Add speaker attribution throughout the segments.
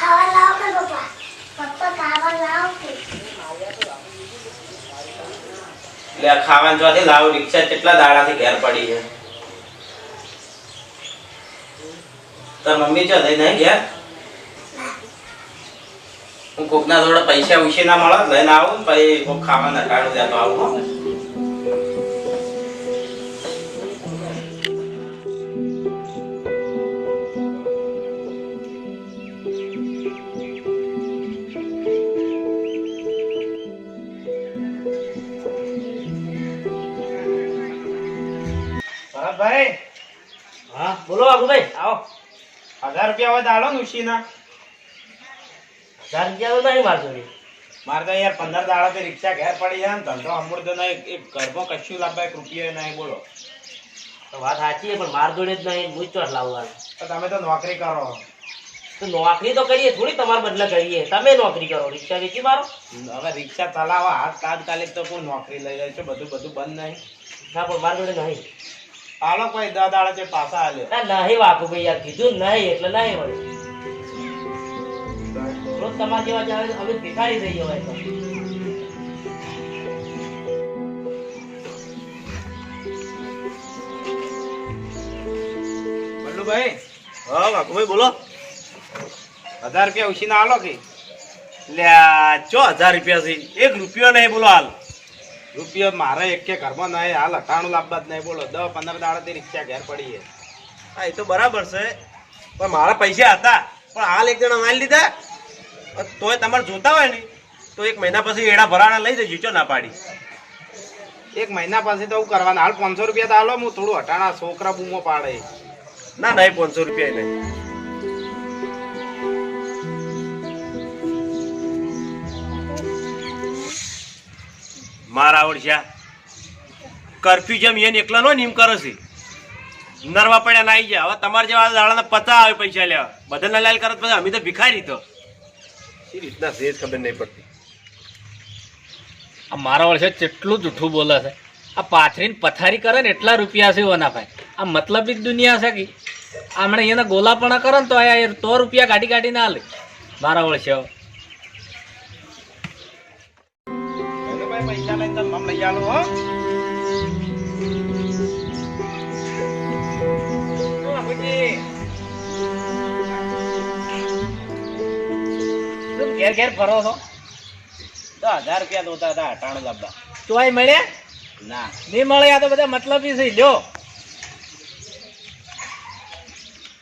Speaker 1: ખાવા લાવો કે પપ્પા પપ્પા ખાવા લાવો
Speaker 2: આ ખાવાનું જોવાથી લાવ, રિક્ષા કેટલા દાડાથી ઘેર પડી છે. તાર મમ્મી જો લઈ નહીં ઘેર? હું કોકના થોડા પૈસા ઉછી ના મળે લઈને આવું પછી કોક ખાવા નટાડું ત્યાં તો આવું. ભરતભાઈ
Speaker 3: હા બોલો વાઘુભાઈ. આવો.
Speaker 2: હજાર રૂપિયા હોય તો આલો ને ઉછીના
Speaker 3: હજાર રૂપિયા તો નહીં મારતો રે
Speaker 2: મારે તો યાર પંદર દાડા દાડાથી રિક્ષા ઘેર પડી જાય ને ધંધો અમૃત નહીં એક ઘરમાં કશું લાભ એક રૂપિયો નહીં બોલો.
Speaker 3: તો વાત સાચી પણ માર જોડે જ નહીં હું જ ચોટ લાવવાનું
Speaker 2: તો તમે તો નોકરી કરો.
Speaker 3: તો નોકરી તો કરીએ થોડી તમારા બદલે કરીએ. તમે નોકરી કરો રિક્ષા વેચી મારો.
Speaker 2: હવે રિક્ષા ચલાવવા હાથ તાત્કાલિક તો કોઈ નોકરી લઈ જાય છે બધું બધું બંધ નહીં.
Speaker 3: ના પણ માર જોડે નહીં.
Speaker 2: હાલો કોઈ દા દાડા છે પાસા આલે.
Speaker 3: ના નહીં વાઘુભાઈ યાર કીધું નહીં એટલે નહીં વળી રોજ તમારા જેવા જાવે હવે ભિખારી થઈ જવાય તો.
Speaker 2: બલ્લુભાઈ
Speaker 4: હા વાઘુભાઈ બોલો.
Speaker 2: હજાર રૂપિયા ઉછીને આલો કે?
Speaker 4: લ્યા ચો હજાર રૂપિયા છે? એક રૂપિયો નહીં બોલો હાલ.
Speaker 2: રૂપિયો મારે એક કે ઘરમાં નહીં હાલ અઠાણું લાભ જ નહીં બોલો દસ પંદર દાડાથી રિક્ષા ઘેર પડી છે.
Speaker 4: હા એ તો બરાબર છે. પણ મારા પૈસા હતા. પણ હાલ એક જણા માલ લીધા. તોય તમારે જોતા હોય ને તો એક મહિના પછી એડા ભરાણા લઈ જજો ચો ના પાડી.
Speaker 2: એક મહિના પછી તો હું કરવાના. હાલ પાંચસો રૂપિયા તો હાલો હું થોડું હટાણા છોકરા બૂમો પાડે.
Speaker 4: ના નહીં પાંચસો રૂપિયા નહીં. મારા આવડશ્યા કરફ્યુ જેમ એને એકલા નો નિમ કરે છે. નરવા પડ્યા ના આવી જાય હવે તમારે જેવા દાડાના પતા આવે પૈસા લેવા. બધા લાલ કરત પછી અમે તો ભિખારી તો. એ રીતના સેજ ખબર નહીં પડતી.
Speaker 5: આ મારા વર્ષે કેટલું જૂઠું બોલે છે. આ પાથરીને પથારી કરે ને એટલા રૂપિયા છે ઓના ભાઈ આ મતલબ જ દુનિયા છે કે હમણાં એના ગોલાપણા કરે ને તો આ તો રૂપિયા કાઢી કાઢી ના લે મારા વર્ષે
Speaker 2: પૈસા લઈને તમે લઈ આલો
Speaker 5: ઘેર ઘેર ફરો છો
Speaker 2: તો હજાર રૂપિયા દોતા હતા અઠાણું લાભા
Speaker 5: ચોય મળ્યા
Speaker 2: ના
Speaker 5: નહીં મળે આ તો બધા મતલબી છે લ્યો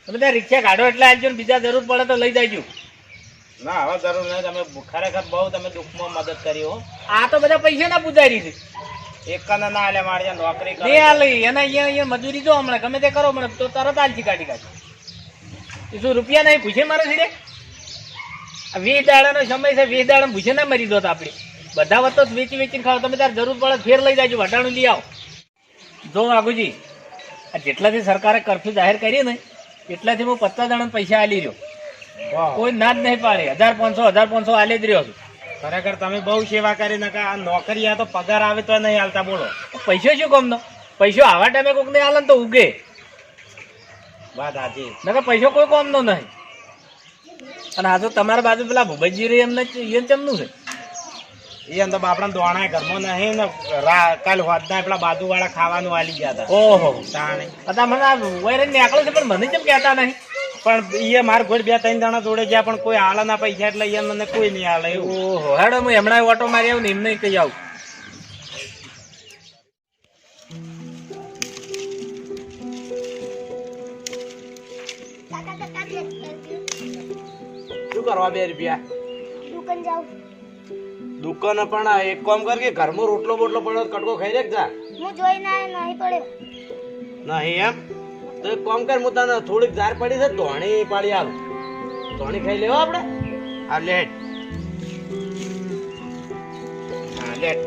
Speaker 5: ત્યાં રિક્ષા કાઢો એટલે આવજો બીજા જરૂર પડે તો લઈ જાયજો
Speaker 2: ના હવે જરૂર નહીં તમે ખરેખર બહુ તમે દુઃખમાં મદદ કરી હો.
Speaker 5: આ તો બધા પૈસા ના પૂજારી છે.
Speaker 2: એક ના આલે મારી નોકરી કરે.
Speaker 5: આ લઈ એના અહીંયા અહીંયા મજૂરી જો હમણાં ગમે તે કરો હમણાં તો તરત આલથી કાઢી કાઢી. શું રૂપિયા નહીં પૂછે મારે છે આ વીસ દાડાનો સમય છે વીસ દાડા પૂછે ના મરી દો આપણે. બધા વસ્તુ વેચી વેચીને ખાવ તમે તાર જરૂર પડે ફેર લઈ જાજો વટાણું લઈ આવો. જો આગુજી આ જેટલાથી સરકારે કરફ્યુ જાહેર કરી ને એટલાથી હું પચાસ દાડા પૈસા આલી રહ્યો. કોઈ ના જ નહીં પાડે. હજાર પાંચસો હજાર પાંચસો હાલી જ રહ્યો છું.
Speaker 2: ખરેખર તમે બહુ સેવા કરી નકા આ નોકરી આ તો પગાર આવે તો નહીં હાલતા બોલો.
Speaker 5: પૈસો શું કામનો? પૈસો આવા ટાઈમે કોઈક નહીં હાલે તો ઉગે.
Speaker 2: વાત સાચી.
Speaker 5: નકા પૈસો કોઈ કામનો નહીં. અને આ તો તમારા બાજુ પેલા ભૂપતજી રે એમને એ ચમનું છે.
Speaker 2: એ અંદર બાપડા દોણા ઘરમાં નહીં ને કાલ હોદના પેલા બાજુ વાળા ખાવાનું આલી ગયા હતા.
Speaker 5: ઓહો.
Speaker 2: તાણે.
Speaker 5: મને વૈરે નીકળે છે પણ મને કેમ કહેતા નહીં?
Speaker 2: પણ એ માર ઘોડ બે ત્રણ જણા જોડે ગયા પણ કોઈ આલે ના પૈસા એટલે એ મને કોઈ નહીં આલે
Speaker 5: ઓહો હેડો હું હમણાં ઓટો મારી આવું ને એમને કહી આવું.
Speaker 4: શું કરવા બે રૂપિયા?
Speaker 1: દુકાન જાઉં.
Speaker 4: દુકાન પણ આ એક કામ કર કે ઘરમાં રોટલો બોટલો પડ્યો કટકો ખાઈ રેખ જા.
Speaker 1: હું જોઈને આવ્યો નહીં પડ્યો
Speaker 4: નહીં એમ? તો એક કામ કર હું તને થોડીક ધાર પડી છે ધોણી પાડી આવ ધોણી ખાઈ લેવા આપણે?
Speaker 2: આ લેટ. હા લેટ.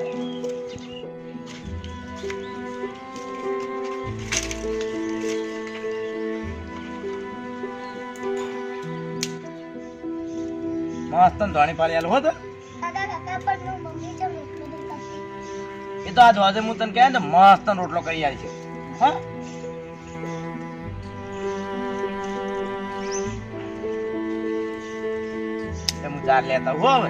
Speaker 2: મસ્ત ધોણી પાડી આલું હો તો. એ તો આ જોજે હું તને કહે ને મસ્ત રોટલો કરી આવી છે. હા? હું જાર લેતા હો હવે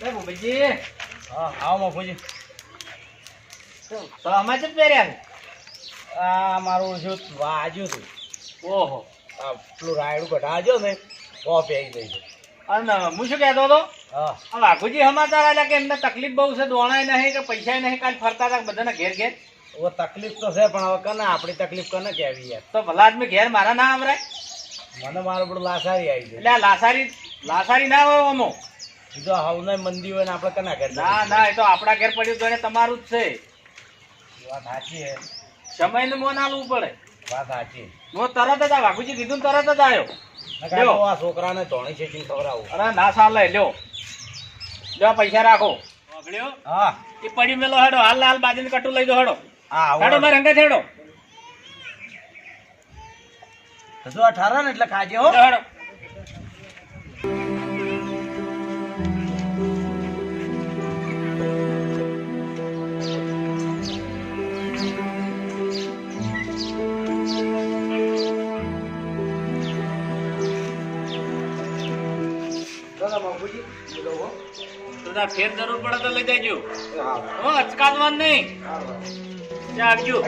Speaker 5: એ ભૂપતજી
Speaker 2: હા આવો મફુજી
Speaker 5: તો આમાં જ પહેર્યા
Speaker 2: આ મારું શું વાજ્યું હતું.
Speaker 5: ઓહો.
Speaker 2: આ પેલું રાયડું કઢાજો ને તો પહેરી દઈ
Speaker 5: અને હું શું કહેતો હતો?
Speaker 2: હા.
Speaker 5: વાઘુજી સમાચાર આવ્યા કે એમને તકલીફ બહુ છે દોણાય નહીં કે પૈસા નહીં કાલ ફરતા હતા બધાના ઘેર ઘેર?
Speaker 2: ઓ તકલીફ તો છે પણ હવે કને આપણી તકલીફ કને કેવી યાર.
Speaker 5: તો ભલા આદમી ઘેર મારા ના આવરાય?
Speaker 2: મને મારું પણ લાસારી આવી જાય
Speaker 5: એટલે લાસારી લાસારી ના હોય અમો
Speaker 2: જો હવને મંદી હોય ને આપણે કના ઘેર
Speaker 5: ના ના એ તો આપણા ઘેર પડ્યું તો એને તમારું જ છે.
Speaker 2: વાત સાચી હે.
Speaker 5: સમય ને મોન આલવું પડે.
Speaker 2: વાત સાચી.
Speaker 5: હું તરત જ આ વાઘુજી કીધું તરત જ આવ્યો
Speaker 2: આ છોકરાને ધોણી છે ખવડાવું
Speaker 5: અરે ના ચાલે લ્યો. લ્યો પૈસા રાખો.
Speaker 2: હા.
Speaker 5: એ પડી મેલો હેડો. હાલ હાલ બાજરીનું કટું લઈ દો હેડો.
Speaker 2: હા
Speaker 5: હેડો મારે રંગે હેડો.
Speaker 2: જો અઠારા ને એટલે ખાજે હો.
Speaker 5: તો તાર ફેર જરૂર પડે તો લઈ જજો.
Speaker 2: હા.
Speaker 5: અચકાતવાન નહીં. આવજો.